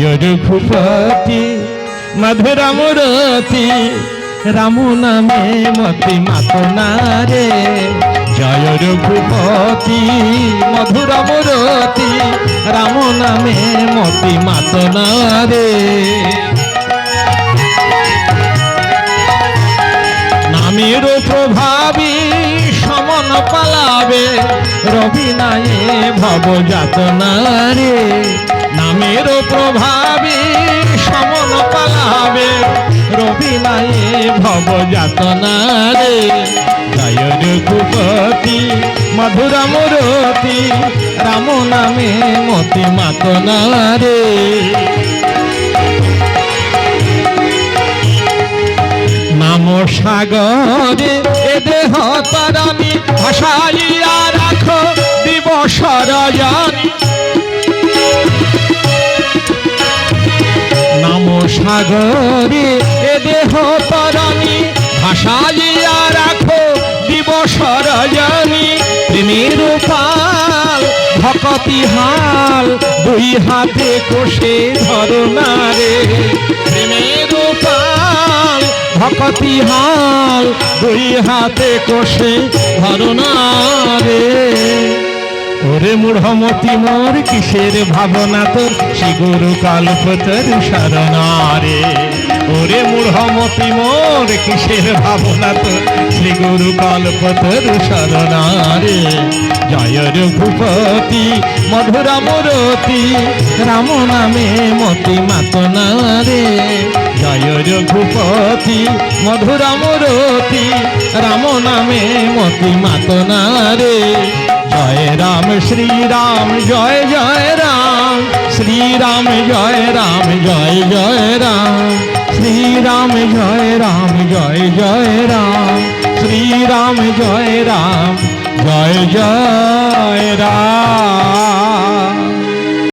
রঘুপতি মধুর মুরতি রাম নামে মতি মাতনা রে জয় রঘুপতি মধুর মুরতি রাম নামে মতি মাতনা রে নামের প্রভাবী সমন পালাবে, রবি নায়ে ভব যাতনা রে প্রভাবী সমন পালাবে রবি নায়ে ভব যাতনা রে জয় রঘুপতি মধুর মুরতি রাম নামে মতি মাতনা রে নাম সাগরে এ দেহ তরণী ভাসাইয়া সাগরে এ দেহ তরণী ভাসাইয়া রাখো দিবস রজনী। প্রেমের পাল ভকতি হাল, দুই হাতে কোষে ধরনা রে প্রেমের পাল ভকতি হাল, দুই হাতে কোষে ধরনা রে ওরে মূঢ়মতি মোর, কিসের ভাবনা তোর? শ্রী গুরু কালপতর শরণারে। ওরে মূঢ়মতি মোর, কিসের ভাবনা তোর? শ্রী গুরু কালপতর শরণারে। জয় রঘুপতি মধুর মূরতি রাম নামে মতি মাতনা রে জয় রঘুপতি মধুর মূরতি রাম নামে মতি মাতনা রে জয় রাম, শ্রী রাম, জয় জয় রাম। শ্রী রাম, জয় রাম, জয় জয় রাম। শ্রী জয় রাম, জয় জয় রাম। শ্রী রাম, জয় রাম, জয় জয় রাম।